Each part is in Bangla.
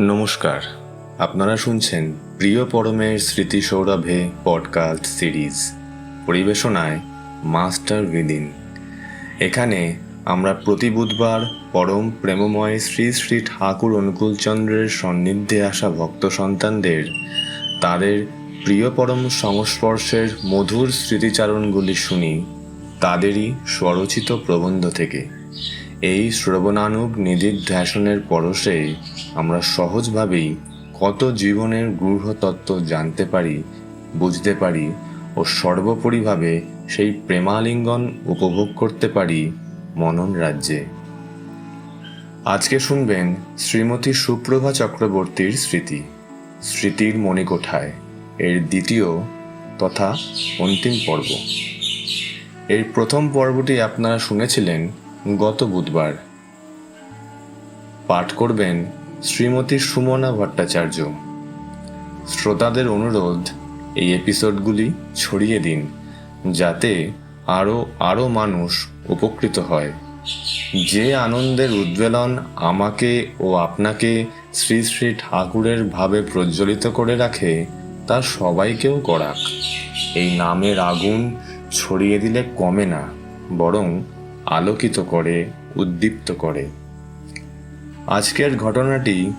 নমস্কার। আপনারা শুনছেন প্রিয় পরমের স্মৃতি সৌরভে পডকাস্ট সিরিজ পরিবেশনায় মাস্টার উইদিন এখানে আমরা প্রতি বুধবার পরম প্রেমময় শ্রী শ্রী ঠাকুর অনুকূলচন্দ্রের সান্নিধ্যে আসা ভক্ত সন্তানদের, তাদের প্রিয় পরম সংস্পর্শের মধুর স্মৃতিচারণগুলি শুনি, তাদেরই স্বরচিত প্রবন্ধ থেকে। এই শ্রবণানুগ নিধিধ্যাসনের পরশে আমরা সহজভাবেই কত জীবনের গূঢ় তত্ত্ব জানতে পারি, বুঝতে পারি ও সর্বোপরিভাবে সেই প্রেমালিঙ্গন উপভোগ করতে পারি মনন রাজ্যে। আজকে শুনবেন শ্রীমতী সুপ্রভা চক্রবর্তীর স্মৃতি। স্মৃতির মণিকোঠায়, এর দ্বিতীয় তথা অন্তিম পর্ব। এর প্রথম পর্বটি আপনারা শুনেছিলেন গত বুধবার পাঠ করবেন শ্রীমতী সুমনা ভট্টাচার্য। শ্রোতাদের অনুরোধ, এই এপিসোডগুলি ছড়িয়ে দিন, যাতে আরও আরও মানুষ উপকৃত হয়। যে আনন্দের উদ্বেলন আমাকে ও আপনাকে শ্রী শ্রী ঠাকুরের ভাবে প্রজ্বলিত করে রাখে, তা সবাইকেও করাক এই নামের আগুন ছড়িয়ে দিলে কমে না, বরং আলোকিত করে, উদ্দীপ্ত করে। আজকের ঘটনাটি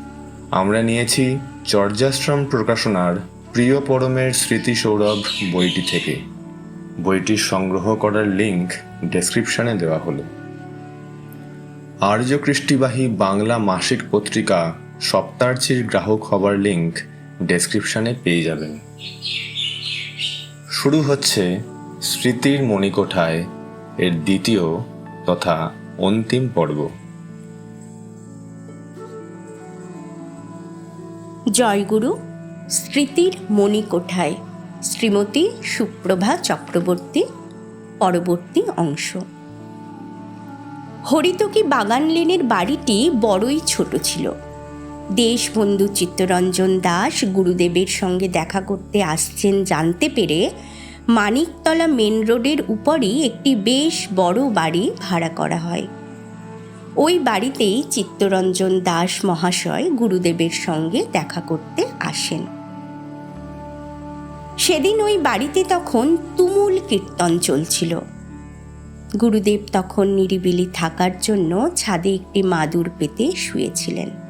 আমরা নিয়েছি চর্যাশ্রম প্রকাশনার প্রিয় পরমের স্মৃতি সৌরভ বইটি থেকে। বইটি সংগ্রহ করার লিংক ডেসক্রিপশনে দেওয়া হলো। আর্যকৃষ্টিবাহী বাংলা মাসিক পত্রিকা সপ্তার্চির গ্রাহক হবার লিংক ডেসক্রিপশনে পেয়ে যাবেন। শুরু হচ্ছে স্মৃতির মণিকোঠায় এর দ্বিতীয় তথা অন্তিম পর্ব। জয়গুরু স্মৃতির মণিকোঠায়, শ্রীমতী সুপ্রভা চক্রবর্তী পরবর্তী অংশ। হরিতকি বাগান লেনের বাড়িটি বড়ই ছোট ছিল। দেশবন্ধু চিত্তরঞ্জন দাস গুরুদেবের সঙ্গে দেখা করতে আসছেন জানতে পেরে মানিকতলা মেন রোডের উপরই একটি বেশ বড় বাড়ি ভাড়া করা হয়। ওই বাড়িতেই চিত্তরঞ্জন দাস মহাশয় গুরুদেবের সঙ্গে দেখা করতে আসেন। সেদিন ওই বাড়িতে তখন তুমুল কীর্তন চলছিল। গুরুদেব তখন নিরিবিলি থাকার জন্য ছাদে একটি মাদুর পেতে শুয়েছিলেন।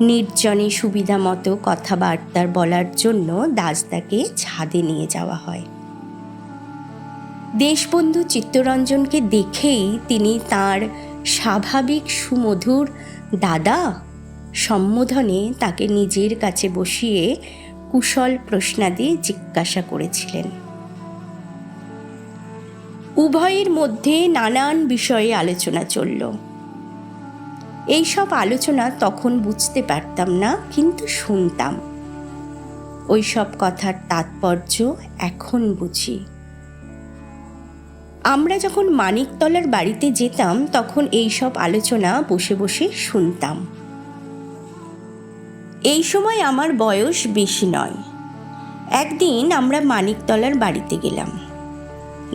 নির্জনে সুবিধা মতো কথাবার্তার বলার জন্য দাসদাকে ছাদে নিয়ে যাওয়া হয়। দেশবন্ধু চিত্তরঞ্জনকে দেখেই তিনি তার স্বাভাবিক সুমধুর দাদা সম্বোধনে তাকে নিজের কাছে বসিয়ে কুশল প্রশ্নাদি জিজ্ঞাসা করেছিলেন। উভয়ের মধ্যে নানান বিষয়ে আলোচনা চলল। এইসব আলোচনা তখন বুঝতে পারতাম না, কিন্তু শুনতাম। ওই সব কথার তাৎপর্য এখন বুঝি। আমরা যখন মানিকতলার বাড়িতে যেতাম, তখন এই সব আলোচনা বসে বসে শুনতাম। এই সময় আমার বয়স বেশি নয়। একদিন আমরা মানিকতলার বাড়িতে গেলাম।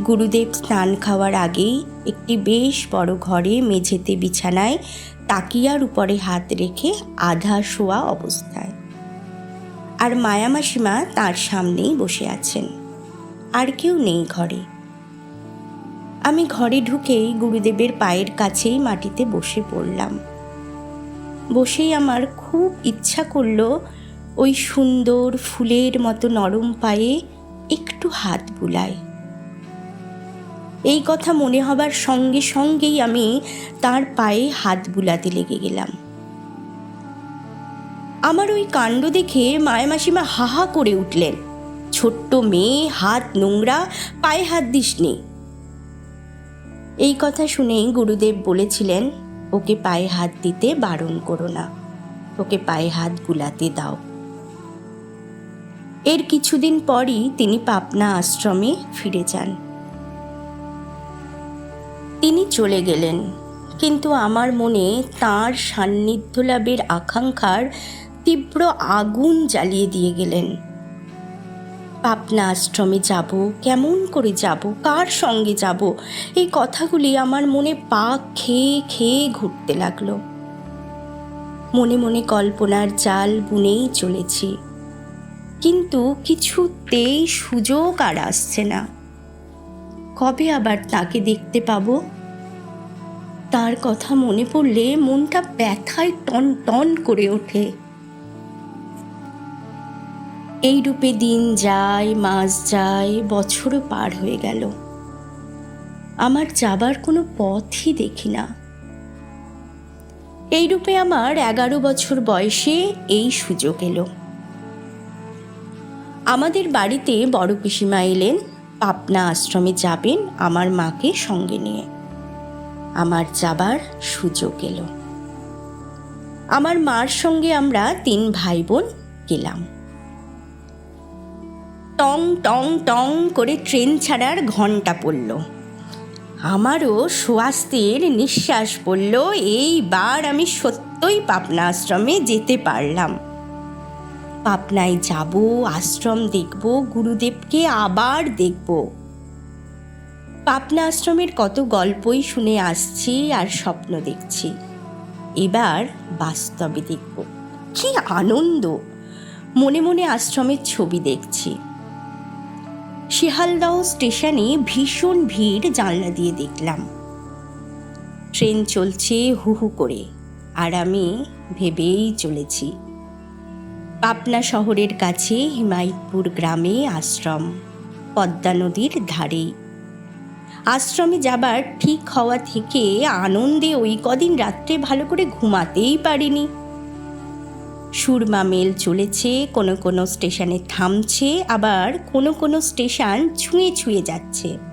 গুরুদেব স্নান খাওয়ার আগেই একটি বেশ বড় ঘরে মেঝেতে বিছানায় তাকিয়ার উপরে হাত রেখে আধা শোয়া অবস্থায়। আর মায়ামাসিমা তার সামনেই বসে আছেন। আর কেউ নেই ঘরে। আমি ঘরে ঢুকেই গুরুদেবের পায়ের কাছেই মাটিতে বসে পড়লাম। বসেই আমার খুব ইচ্ছা করল ওই সুন্দর ফুলের মতো নরম পায়ে একটু হাত বুলায় এই কথা মনে হবার সঙ্গে সঙ্গেই আমি তার পায়ে হাত বুলাতে লেগে গেলাম। আমার ওই কাণ্ড দেখে মায়ামাসিমা হাহা করে উঠলেন। ছোট্ট মেয়ে, হাত নোংরা, পায়ে হাত দিসনি। এই কথা শুনেই গুরুদেব বলেছিলেন, ওকে পায়ে হাত দিতে বারণ করো না। ওকে পায়ে হাত বুলাতে দাও। এর কিছুদিন পরই তিনি পাবনা আশ্রমে ফিরে যান। তিনি চলে গেলেন। কিন্তু আমার মনে তাঁর সান্নিধ্য লাভের আকাঙ্ক্ষার তীব্র আগুন জ্বালিয়ে দিয়ে গেলেন। পাবনা আশ্রমে যাব? কেমন করে যাব? কার সঙ্গে যাব? এই কথাগুলি আমার মনে পাক খেয়ে খেয়ে ঘুরতে লাগল। মনে মনে কল্পনার জাল বুনেই চলেছি। কিন্তু কিছুতেই সুযোগ আর আসছে না। কবে আবার তাকে দেখতে পাবো? তার কথা মনে পড়লে মনটা ব্যথায় টন টন করে ওঠে। এই রূপে দিন যায়, মাস যায় বছরও পার হয়ে গেল। আমার যাবার কোনো পথই দেখি না। এই রূপে আমার এগারো বছর বয়সে এই সুযোগ এলো। আমাদের বাড়িতে বড় পিসিমা এলেন। পাবনা আশ্রমে যাবেন আমার মাকে সঙ্গে নিয়ে। আমার যাবার সুযোগ এলো। আমার মার সঙ্গে আমরা তিন ভাই বোন গেলাম। টং টং টং করে ট্রেন ছাড়ার ঘণ্টা পড়ল। আমারও স্বাস্থ্যের নিঃশ্বাস পড়ল, এইবার আমি সত্যই পাবনা আশ্রমে যেতে পারলাম। পাবনায় যাব, আশ্রম দেখব, গুরুদেবকে আবার দেখব। পাবনা আশ্রমের কত গল্পই শুনে আসছি আর স্বপ্ন দেখছি। এবার বাস্তবে দেখব। কি আনন্দ! মনে মনে আশ্রমের ছবি দেখছি। শিহালদহ স্টেশনে ভীষণ ভিড় জানলা দিয়ে দেখলাম। ট্রেন চলছে হু হু করে, আর আমি ভেবেই চলেছি। পাবনা শহরের কাছে হিমায়তপুর গ্রামে আশ্রম, পদ্মা নদীর ধারে। আশ্রমে যাবার ঠিক হওয়া থেকে আনন্দে ওই কদিন রাত্রে ভালো করে ঘুমাতেই পারিনি। সুরমা মেল চলেছে, কোনো কোনো স্টেশনে থামছে, আবার কোনো কোনো স্টেশন ছুঁয়ে ছুঁয়ে যাচ্ছে।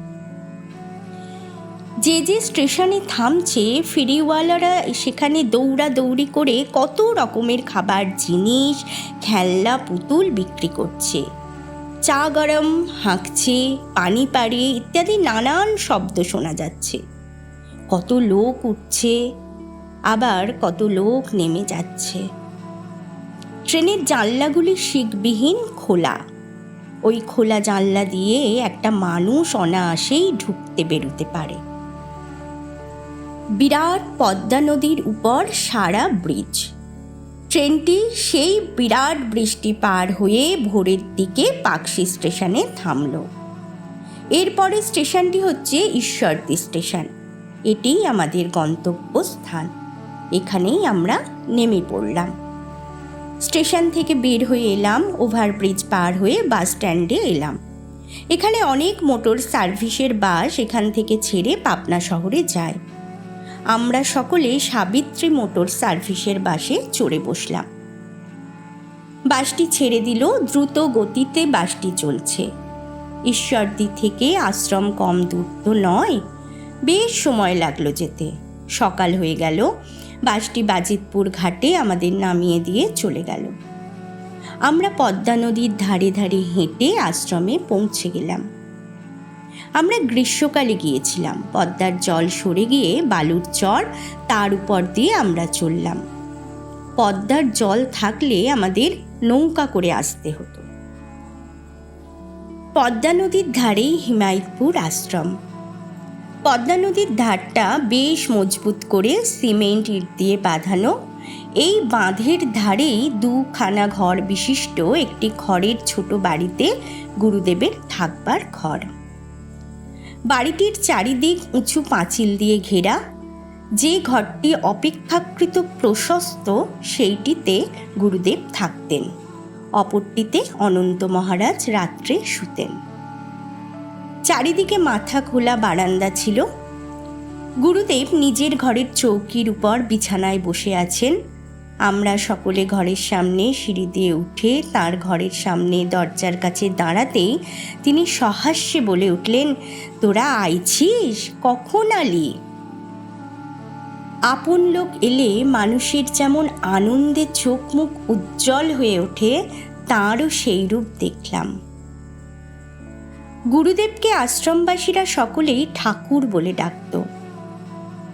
যে যে স্টেশনে থামছে, ফেরিওয়ালারা সেখানে দৌড়া দৌড়ি করে কত রকমের খাবার, জিনিস, খেলনা, পুতুল বিক্রি করছে। চা গরম, হাঁকছে, পানি পাড়িয়ে ইত্যাদি নানান শব্দ শোনা যাচ্ছে। কত লোক উঠছে, আবার কত লোক নেমে যাচ্ছে। ট্রেনের জানলাগুলি শিকবিহীন খোলা। ওই খোলা জানলা দিয়ে একটা মানুষ অনায়াসেই ঢুকতে বেরোতে পারে। বিরাট পদ্মা নদীর উপর সারা ব্রিজ। ট্রেনটি সেই বিরাট বৃষ্টি পার হয়ে ভোরের দিকে পাকশি স্টেশনে থামল। এরপরে স্টেশনটি হচ্ছে ঈশ্বরদী স্টেশন। এটিই আমাদের গন্তব্যস্থান। এখানেই আমরা নেমে পড়লাম। স্টেশন থেকে বের হয়ে এলাম ওভারব্রিজ পার হয়ে বাস স্ট্যান্ডে এলাম। এখানে অনেক মোটর সার্ভিসের বাস এখান থেকে ছেড়ে পাবনা শহরে যায়। আমরা সকলে সাবিত্রী মোটর সার্ভিসের বাসে চড়ে বসলাম। বাসটি ছেড়ে দিল, দ্রুত গতিতে বাসটি চলছে। ঈশ্বরদী থেকে আশ্রম কম দূর তো নয়, বেশ সময় লাগল যেতে। সকাল হয়ে গেল, বাসটি বাজিতপুর ঘাটে আমাদের নামিয়ে দিয়ে চলে গেল। আমরা পদ্মা নদীর ধারে ধারে হেঁটে আশ্রমে পৌঁছে গেলাম। আমরা গ্রীষ্মকালে গিয়েছিলাম। পদ্মার জল সরে গিয়ে বালুর চর, তার উপর দিয়ে আমরা চললাম। পদ্মার জল থাকলে আমাদের নৌকা করে আসতে হতো। পদ্মা নদীর ধারেই হিমায়তপুর আশ্রম। পদ্মা নদীর ধারটা বেশ মজবুত করে সিমেন্ট ইট দিয়ে বাঁধানো। এই বাঁধের ধারেই দুখানা ঘর বিশিষ্ট, একটি খড়ের ছোট বাড়িতে গুরুদেবের থাকবার ঘর। বাড়িটির চারিদিক উঁচু পাঁচিল দিয়ে ঘেরা। যে ঘরটি অপেক্ষাকৃত প্রশস্ত, সেইটিতে গুরুদেব থাকতেন। অপরটিতে অনন্ত মহারাজ রাত্রে শুতেন। চারিদিকে মাথা খোলা বারান্দা ছিল। গুরুদেব নিজের ঘরের চৌকির উপর বিছানায় বসে আছেন। আমরা সকলে ঘরের সামনে সিঁড়ি দিয়ে উঠে তার ঘরের সামনে দরজার কাছে দাঁড়াতেই তিনি সহাস্যে বলে উঠলেন, তোরা আইছিস? কখন আলি? আপন লোক এলে মানুষের যেমন আনন্দে চোখ মুখ উজ্জ্বল হয়ে ওঠে, তাঁরও সেই রূপ দেখলাম। গুরুদেবকে আশ্রমবাসীরা সকলেই ঠাকুর বলে ডাকত।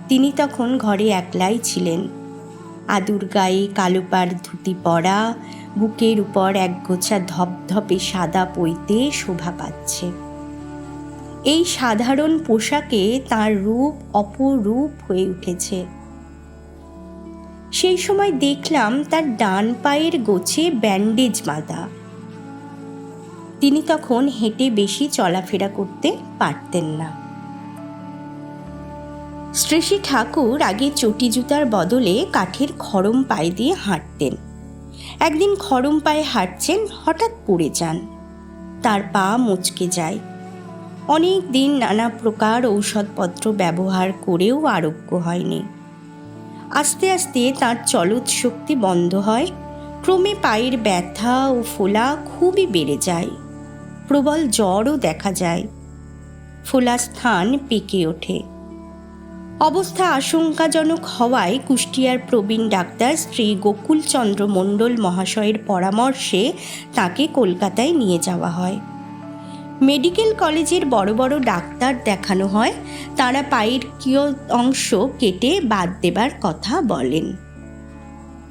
তিনি তখন ঘরে একলাই ছিলেন। আদুর গায়ে কালো পাড় ধুতি পরা, বুকের উপর একগোছা ধপধপে সাদা পইতে শোভা পাচ্ছে। এই সাধারণ পোশাকে তার রূপ অপরূপ হয়ে উঠেছে। সেই সময় দেখলাম তার ডান পায়ের গোছে ব্যান্ডেজ বাঁধা তিনি তখন হেঁটে বেশি চলাফেরা করতে পারতেন না। শ্রেষী ঠাকুর আগে চটি জুতার বদলে কাঠের খড়ম পায়ে দিয়ে হাঁটতেন। একদিন খড়ম পায়ে হাঁটছেন, হঠাৎ পড়ে যান। তার পা মুচকে যায়। অনেক দিন নানা প্রকার ঔষধপত্র ব্যবহার করেও আরোগ্য হয়নি। আস্তে আস্তে তার চলৎ শক্তি বন্ধ হয়। ক্রমে পায়ের ব্যথা ও ফোলা খুবই বেড়ে যায়। প্রবল জ্বরও দেখা যায়। ফোলা স্থান পেকে ওঠে। অবস্থা আশঙ্কাজনক হওয়ায় কুষ্টিয়ার প্রবীণ ডাক্তার শ্রী গোকুলচন্দ্র মণ্ডল মহাশয়ের পরামর্শে তাকে কলকাতায় নিয়ে যাওয়া হয়। মেডিকেল কলেজের বড় বড় ডাক্তার দেখানো হয়, তারা পায়ের কিয় অংশ কেটে বাদ দেবার কথা বলেন।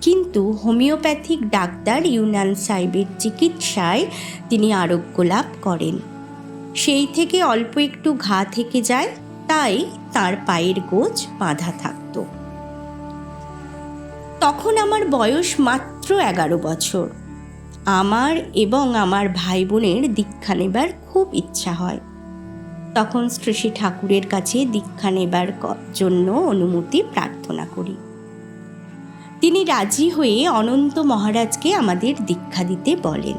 কিন্তু হোমিওপ্যাথিক ডাক্তার ইউনান সাহেবের চিকিৎসায় তিনি আরোগ্য লাভ করেন। সেই থেকে অল্প একটু ঘা থেকে যায় তাই তার পায়ের গোজ বাঁধা থাকত। তখন আমার বয়স মাত্র এগারো বছর। আমার এবং আমার ভাই বোনের দীক্ষা নেবার খুব ইচ্ছা হয়। তখন শ্রী ঠাকুরের কাছে দীক্ষা নেবার জন্য অনুমতি প্রার্থনা করি। তিনি রাজি হয়ে অনন্ত মহারাজকে আমাদের দীক্ষা দিতে বলেন।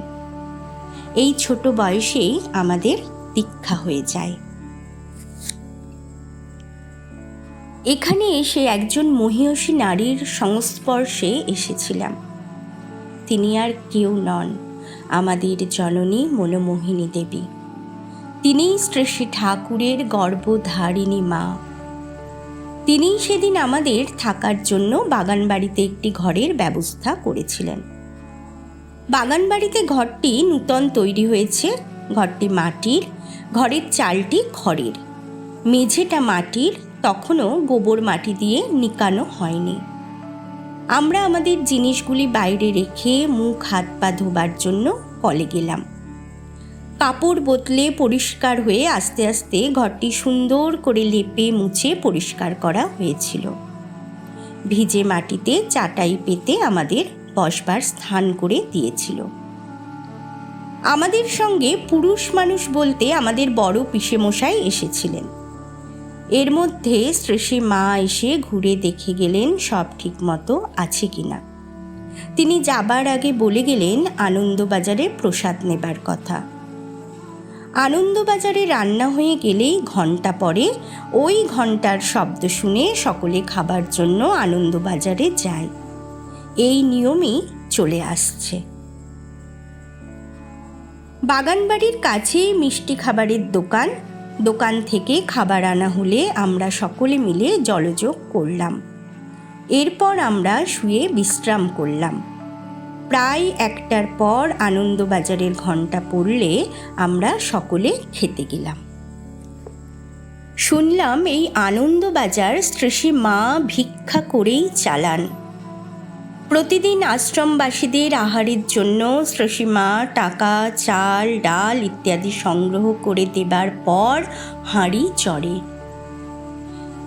এই ছোট বয়সেই আমাদের দীক্ষা হয়ে যায়। এখানে এসে একজন মহিয়সী নারীর সংস্পর্শে এসেছিলাম। তিনি আর কেউ নন, আমাদের জননী মনোমোহিনী দেবী। তিনিই শ্রেষ্ঠী ঠাকুরের গর্ভধারিণী মা। তিনিই সেদিন আমাদের থাকার জন্য বাগানবাড়িতে একটি ঘরের ব্যবস্থা করেছিলেন। বাগানবাড়িতে ঘরটি নূতন তৈরি হয়েছে, ঘরটি মাটির, ঘরের চালটি খড়ের। মেঝেটা মাটির তখনও গোবর মাটি দিয়ে নিকানো হয়নি। আমরা আমাদের জিনিসগুলি বাইরে রেখে মুখ, হাত পা ধোবার জন্য কলে গেলাম। কাপড় বদলে পরিষ্কার হয়ে আস্তে আস্তে ঘরটি সুন্দর করে লেপে মুছে পরিষ্কার করা হয়েছিল। ভিজে মাটিতে চাটাই পেতে আমাদের বসবার স্থান করে দিয়েছিল। আমাদের সঙ্গে পুরুষ মানুষ বলতে আমাদের বড় পিসেমশাই এসেছিলেন। এর মধ্যে শ্রেষী মা এসে ঘুরে দেখে গেলেন সব ঠিক মতো আছে কিনা। তিনি যাবার আগে বলে গেলেন আনন্দবাজারে প্রসাদ নেবার কথা। আনন্দবাজারে রান্না হয়ে গেলেই ঘণ্টা পরে ওই ঘণ্টার শব্দ শুনে সকলে খাবার জন্য আনন্দবাজারে যায়। এই নিয়মই চলে আসছে। বাগানবাড়ির কাছেই মিষ্টি খাবারের দোকান দোকান থেকে খাবার আনা হলে আমরা সকলে মিলে জলযোগ করলাম। এরপর আমরা শুয়ে বিশ্রাম করলাম। প্রায় একটার পর আনন্দবাজারের ঘণ্টা পড়লে আমরা সকলে খেতে গেলাম। শুনলাম এই আনন্দবাজার শ্রেষী মা ভিক্ষা করেই চালান। প্রতিদিন আশ্রমবাসীদের আহারের জন্য শ্রেষীমা টাকা, চাল, ডাল ইত্যাদি সংগ্রহ করে দেবার পর হাঁড়ি চড়ে।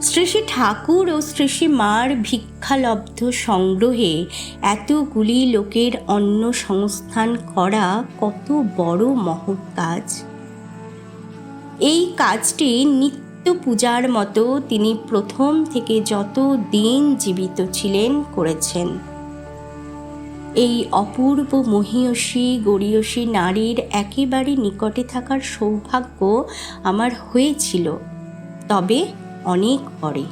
শ্রেষী ঠাকুর ও শ্রেষী মার ভিক্ষালব্ধ সংগ্রহে এতগুলি লোকের অন্ন সংস্থান করা কত বড় মহৎ কাজ। এই কাজটি নিত্য পূজার মতো তিনি প্রথম থেকে যত দিন জীবিত ছিলেন করেছেন। এই অপূর্ব মহিয়সী, গরীয়সী নারীর একেবারে নিকটে থাকার সৌভাগ্য আমার হয়েছিল, তবে অনেক পরে।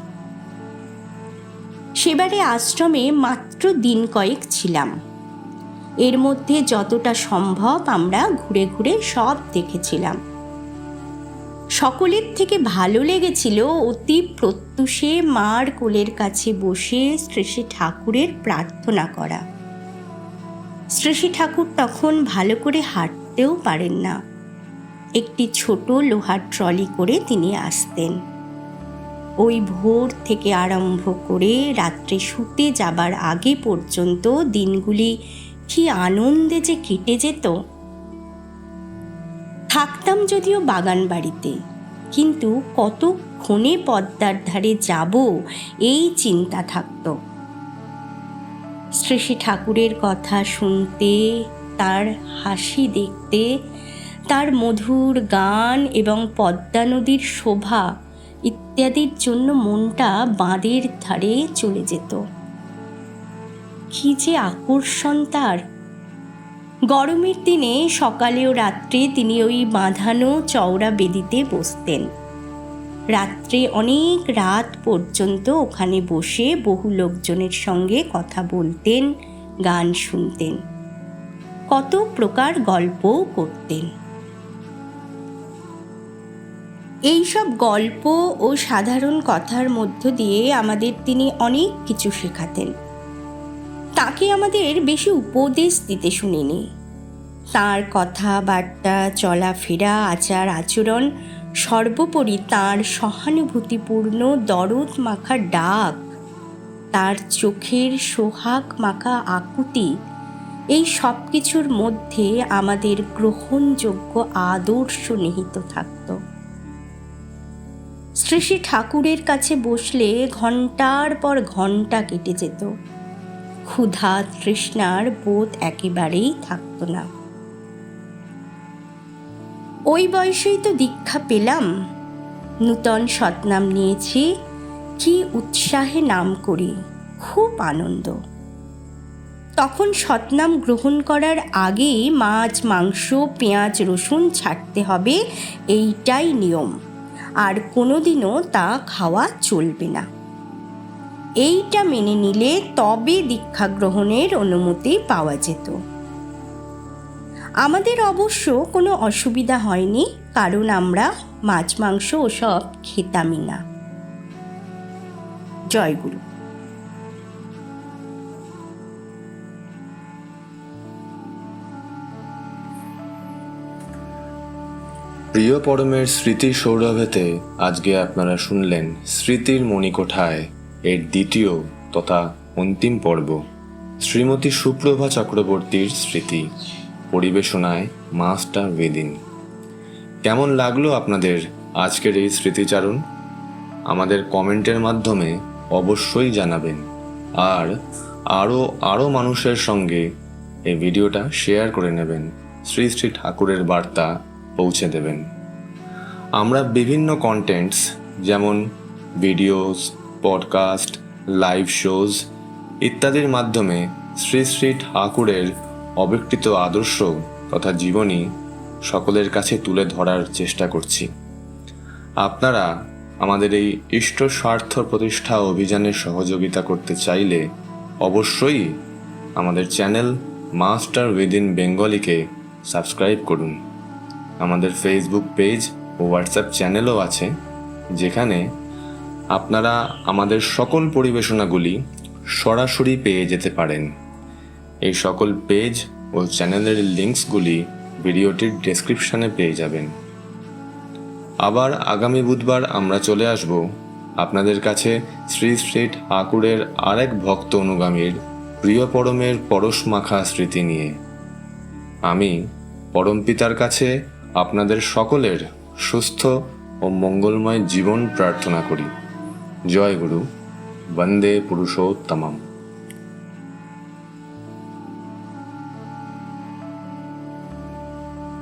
সেবারে আশ্রমে মাত্র দিন কয়েক ছিলাম। এর মধ্যে যতটা সম্ভব আমরা ঘুরে ঘুরে সব দেখেছিলাম। সকলের থেকে ভালো লেগেছিল অতি প্রত্যুষে মার কোলের কাছে বসে শ্রেষী ঠাকুরের প্রার্থনা করা। শ্রেষী ঠাকুর তখন ভালো করে হাঁটতেও পারেন না। একটি ছোট লোহার ট্রলি করে তিনি আসতেন। ওই ভোর থেকে আরম্ভ করে রাত্রে শুতে যাবার আগে পর্যন্ত দিনগুলি কি আনন্দে যে কেটে যেত। থাকতাম যদিও বাগান বাড়িতে কিন্তু কতক্ষণে পদ্মার ধারে যাব এই চিন্তা থাকতো। শ্রী শ্রী ঠাকুরের কথা শুনতে, তার হাসি দেখতে, তার মধুর গান এবং পদ্মা নদীর শোভা ইত্যাদির জন্য মনটা বাঁধের ধারে চলে যেত। কি যে আকর্ষণ তার! গরমের দিনে সকালে ও রাত্রে তিনি ওই বাঁধানো চওড়া বেদিতে বসতেন। রাত্রে অনেক রাত পর্যন্ত ওখানে বসে বহু লোকজনের সঙ্গে কথা বলতেন, গান শুনতেন। কত প্রকার গল্পও করতেন। এইসব গল্প ও সাধারণ কথার মধ্য দিয়ে আমাদের তিনি অনেক কিছু শেখাতেন। তাকে আমাদের বেশি উপদেশ দিতে শুনিনি। তার কথাবার্তা, চলাফেরা আচার আচরণ সর্বোপরি তার সহানুভূতিপূর্ণ দরদ মাখা ডাক, তার চোখের সোহাগ মাখা আকুতি, এই সব কিছুর মধ্যে আমাদের গ্রহণযোগ্য আদর্শ নিহিত থাকত। শ্রী ঠাকুরের কাছে বসলে ঘণ্টার পর ঘণ্টা কেটে যেত। ক্ষুধা তৃষ্ণার বোধ একেবারেই থাকতো না। ওই বয়সেই তো দীক্ষা পেলাম। নূতন সৎনাম নিয়েছি, কি উৎসাহে নাম করি, খুব আনন্দ। তখন সৎনাম গ্রহণ করার আগেই মাছ, মাংস, পেঁয়াজ, রসুন ছাড়তে হবে, এইটাই নিয়ম। আর কোনোদিনও তা খাওয়া চলবে না। এইটা মেনে নিলে তবে দীক্ষা গ্রহণের অনুমতি পাওয়া যেত। আমাদের অবশ্য কোনো অসুবিধা হয়নি, কারণ আমরা মাছ, মাংস ওসব খেতামই না। জয়গুরু প্রিয় পরমের স্মৃতি সৌরভেতে আজকে আপনারা শুনলেন স্মৃতির মণিকোঠায় এর দ্বিতীয় তথা অন্তিম পর্ব, শ্রীমতী সুপ্রভা চক্রবর্তীর স্মৃতি। পরিবেশনায় মাস্টার বেদিন। কেমন লাগল আপনাদের আজকের এই স্মৃতিচারণ? আমাদের কমেন্টের মাধ্যমে অবশ্যই জানাবেন। আর আরও আরও মানুষের সঙ্গে এই ভিডিওটা শেয়ার করে নেবেন। শ্রী শ্রী ঠাকুরের বার্তা পৌঁছে দেবেন। আমরা বিভিন্ন কন্টেন্টস যেমন ভিডিওস পডকাস্ট লাইভ শোজ ইত্যাদির মাধ্যমে শ্রী শ্রী ঠাকুরের অবিকৃত আদর্শ তথা জীবনী সকলের কাছে তুলে ধরার চেষ্টা করছি। আপনারা আমাদের এই ইষ্ট স্বার্থ প্রতিষ্ঠা অভিযানে সহযোগিতা করতে চাইলে অবশ্যই আমাদের চ্যানেল মাস্টার উইদিন বেঙ্গলিকে সাবস্ক্রাইব করুন। আমাদের ফেসবুক পেজ ও হোয়াটসঅ্যাপ চ্যানেলও আছে, যেখানে আপনারা আমাদের সকল পরিবেশনাগুলি সরাসরি পেয়ে যেতে পারেন। এই সকল পেজ ও চ্যানেলের লিঙ্কসগুলি ভিডিওটির ডেসক্রিপশনে পেয়ে যাবেন। আবার আগামী বুধবার আমরা চলে আসব আপনাদের কাছে শ্রী শ্রী ঠাকুরের আরেক ভক্ত অনুগামীর প্রিয় পরমের পরশ মাখা স্মৃতি নিয়ে। আমি পরমপিতার কাছে আপনাদের সকলের সুস্থ ও মঙ্গলময় জীবন প্রার্থনা করি। জয় গুরু, বন্দে পুরুষোত্তমম।